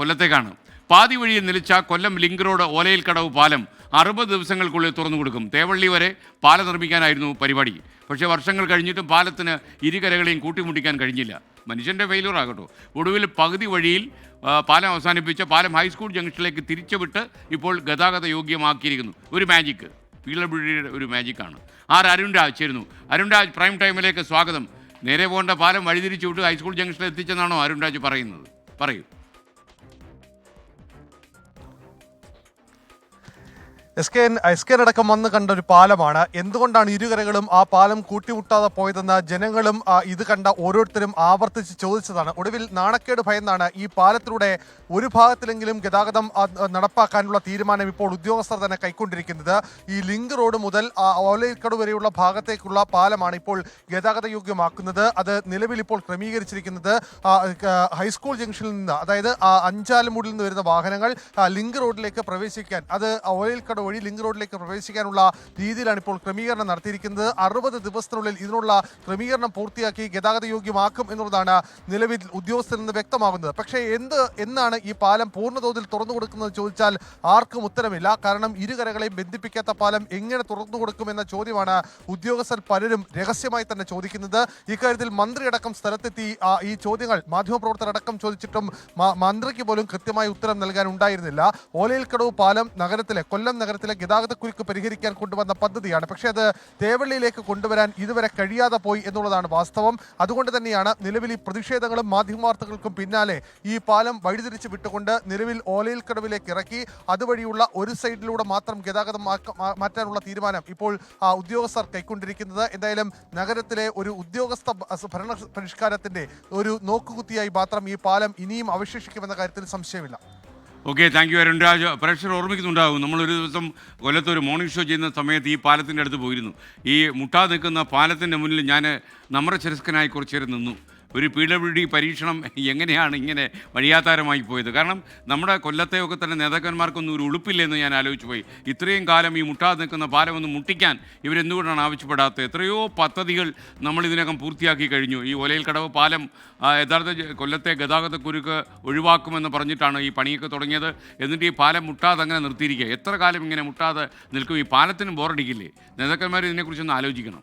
കൊല്ലത്തേക്കാണ് പാതി വഴിയിൽ നിലച്ച കൊല്ലം link road ഓലയിൽ കടവ് പാലം അറുപത് ദിവസങ്ങൾക്കുള്ളിൽ തുറന്നു കൊടുക്കും. തേവള്ളി വരെ പാലം നിർമ്മിക്കാനായിരുന്നു പരിപാടി. പക്ഷേ വർഷങ്ങൾ കഴിഞ്ഞിട്ടും പാലത്തിന് ഇരുകരകളെയും കൂട്ടിമുട്ടിക്കാൻ കഴിഞ്ഞില്ല. മനുഷ്യന്റെ ഫെയിലൂർ ആകട്ടോ. ഒടുവിൽ പകുതി വഴിയിൽ പാലം അവസാനിപ്പിച്ച പാലം ഹൈസ്കൂൾ ജംഗ്ഷനിലേക്ക് തിരിച്ചുവിട്ട് ഇപ്പോൾ ഗതാഗത യോഗ്യമാക്കിയിരിക്കുന്നു. ഒരു മാജിക്ക് പി ഒരു മാജിക്കാണ് ആർ അരുൺ രാജ് ചേരുന്നു. അരുൺ രാജ് പ്രൈം ടൈമിലേക്ക് സ്വാഗതം. നേരെ പോകേണ്ട പാലം വഴിതിരിച്ചു വിട്ട് ഹൈസ്കൂൾ ജംഗ്ഷനിൽ എത്തിച്ചെന്നാണോ അരുൺ രാജ് പറയുന്നത്? പറയൂ. എസ് കെ എസ് കെ അടക്കം വന്ന് കണ്ട ഒരു പാലമാണ്. എന്തുകൊണ്ടാണ് ഇരുകരകളും ആ പാലം കൂട്ടിമുട്ടാതെ പോയതെന്ന് ജനങ്ങളും ഇത് കണ്ട ഓരോരുത്തരും ആവർത്തിച്ച് ചോദിച്ചതാണ്. ഒടുവിൽ നാണക്കേട് ഭയന്നാണ് ഈ പാലത്തിലൂടെ ഒരു ഭാഗത്തിലെങ്കിലും ഗതാഗതം നടപ്പാക്കാനുള്ള തീരുമാനം ഇപ്പോൾ ഉദ്യോഗസ്ഥർ തന്നെ കൈക്കൊണ്ടിരിക്കുന്നത്. ഈ ലിങ്ക് റോഡ് മുതൽ ഓലയിൽക്കട വരെയുള്ള ഭാഗത്തേക്കുള്ള പാലമാണ് ഇപ്പോൾ ഗതാഗത യോഗ്യമാക്കുന്നത് അത് നിലവിൽ ഇപ്പോൾ ക്രമീകരിച്ചിരിക്കുന്നത് ഹൈസ്കൂൾ ജംഗ്ഷനിൽ നിന്ന് അതായത് അഞ്ചാലുമൂടിൽ നിന്ന് വരുന്ന വാഹനങ്ങൾ ലിങ്ക് റോഡിലേക്ക് പ്രവേശിക്കാൻ. അത് ഓയിൽക്കട വഴി ലിങ്ക് റോഡിലേക്ക് പ്രവേശിക്കാനുള്ള രീതിയിലാണ് ഇപ്പോൾ ക്രമീകരണം നടത്തിയിരിക്കുന്നത്. അറുപത് ദിവസത്തിനുള്ളിൽ ഇതിനുള്ള ക്രമീകരണം പൂർത്തിയാക്കി ഗതാഗത യോഗ്യമാക്കും എന്നുള്ളതാണ് നിലവിൽ ഉദ്യോഗസ്ഥരിൽ നിന്ന് വ്യക്തമാകുന്നത്. പക്ഷേ എന്ത് എന്നാണ് ഈ പാലം പൂർണതോതിൽ തുറന്നു കൊടുക്കുന്നത് ചോദിച്ചാൽ ആർക്കും ഉത്തരമില്ല. കാരണം ഇരുകരകളെയും ബന്ധിപ്പിക്കാത്ത പാലം എങ്ങനെ തുറന്നു കൊടുക്കുമെന്ന ചോദ്യമാണ് ഉദ്യോഗസ്ഥർ പലരും രഹസ്യമായി തന്നെ ചോദിക്കുന്നത്. ഇക്കാര്യത്തിൽ മന്ത്രിയടക്കം സ്ഥലത്തെത്തി ഈ ചോദ്യങ്ങൾ മാധ്യമപ്രവർത്തകരടക്കം ചോദിച്ചിട്ടും മന്ത്രിക്ക് പോലും കൃത്യമായ ഉത്തരം നൽകാൻ ഉണ്ടായിരുന്നില്ല ഓലയിൽക്കടവ് പാലം നഗരത്തിലെ കൊല്ലം നഗരത്തിലെ ഗതാഗതക്കുരുക്ക് പരിഹരിക്കാൻ കൊണ്ടുവന്ന പദ്ധതിയാണ്. പക്ഷേ അത് തേവള്ളിയിലേക്ക് കൊണ്ടുവരാൻ ഇതുവരെ കഴിയാതെ പോയി എന്നുള്ളതാണ് വാസ്തവം. അതുകൊണ്ട് തന്നെയാണ് നിലവിൽ ഈ പ്രതിഷേധങ്ങളും മാധ്യമവാർത്തകൾക്കും പിന്നാലെ ഈ പാലം വഴിതിരിച്ച് വിട്ടുകൊണ്ട് നിലവിൽ ഓലയിൽ കടവിലേക്ക് ഇറക്കി അതുവഴിയുള്ള ഒരു സൈഡിലൂടെ മാത്രം ഗതാഗതം മാറ്റാനുള്ള തീരുമാനം ഇപ്പോൾ ഉദ്യോഗസ്ഥർ കൈക്കൊണ്ടിരിക്കുന്നത്. എന്തായാലും നഗരത്തിലെ ഒരു ഉദ്യോഗസ്ഥ ഭരണ പരിഷ്കാരത്തിന്റെ ഒരു നോക്കുകുത്തിയായി മാത്രം ഈ പാലം ഇനിയും അവശേഷിക്കുമെന്ന കാര്യത്തിൽ സംശയമില്ല. Okay thank you Arun Raj പ്രേക്ഷകർ ഓർമ്മിക്കുന്നുണ്ടാകും നമ്മളൊരു ദിവസം കൊല്ലത്ത് ഒരു മോർണിംഗ് ഷോ ചെയ്യുന്ന സമയത്ത് ഈ പാലത്തിന്റെ അടുത്ത് പോയിരുന്നു. ഈ മുട്ടാ നിൽക്കുന്ന പാലത്തിന്റെ മുന്നിൽ ഞാൻ നമ്മുടെ ചിരസ്കനായി കുറച്ചേരം നിന്നു. ഒരു പി ഡബ്ല്യു ഡി പരീക്ഷണം എങ്ങനെയാണ് ഇങ്ങനെ വഴിയാത്താരമായി പോയത്? കാരണം നമ്മുടെ കൊല്ലത്തെയൊക്കെ തന്നെ നേതാക്കന്മാർക്കൊന്നും ഒരു ഉളുപ്പില്ലെന്ന് ഞാൻ ആലോചിച്ച് പോയി. ഇത്രയും കാലം ഈ മുട്ടാതെ നിൽക്കുന്ന പാലം ഒന്ന് മുട്ടിക്കാൻ ഇവരെന്തുകൊണ്ടാണ് ആവശ്യപ്പെടാത്തത്? എത്രയോ പദ്ധതികൾ നമ്മൾ ഇതിനകം പൂർത്തിയാക്കി കഴിഞ്ഞു. ഈ ഒലയിൽ കടവ് പാലം യഥാർത്ഥ കൊല്ലത്തെ ഗതാഗതക്കുരുക്ക് ഒഴിവാക്കുമെന്ന് പറഞ്ഞിട്ടാണ് ഈ പണിയൊക്കെ തുടങ്ങിയത്. എന്നിട്ട് ഈ പാലം മുട്ടാതെ അങ്ങനെ നിർത്തിയിരിക്കുക. എത്ര കാലം ഇങ്ങനെ മുട്ടാതെ നിൽക്കും? ഈ പാലത്തിന് ബോറടിക്കില്ലേ നേതാക്കന്മാർ ഇതിനെക്കുറിച്ചൊന്ന് ആലോചിക്കണം.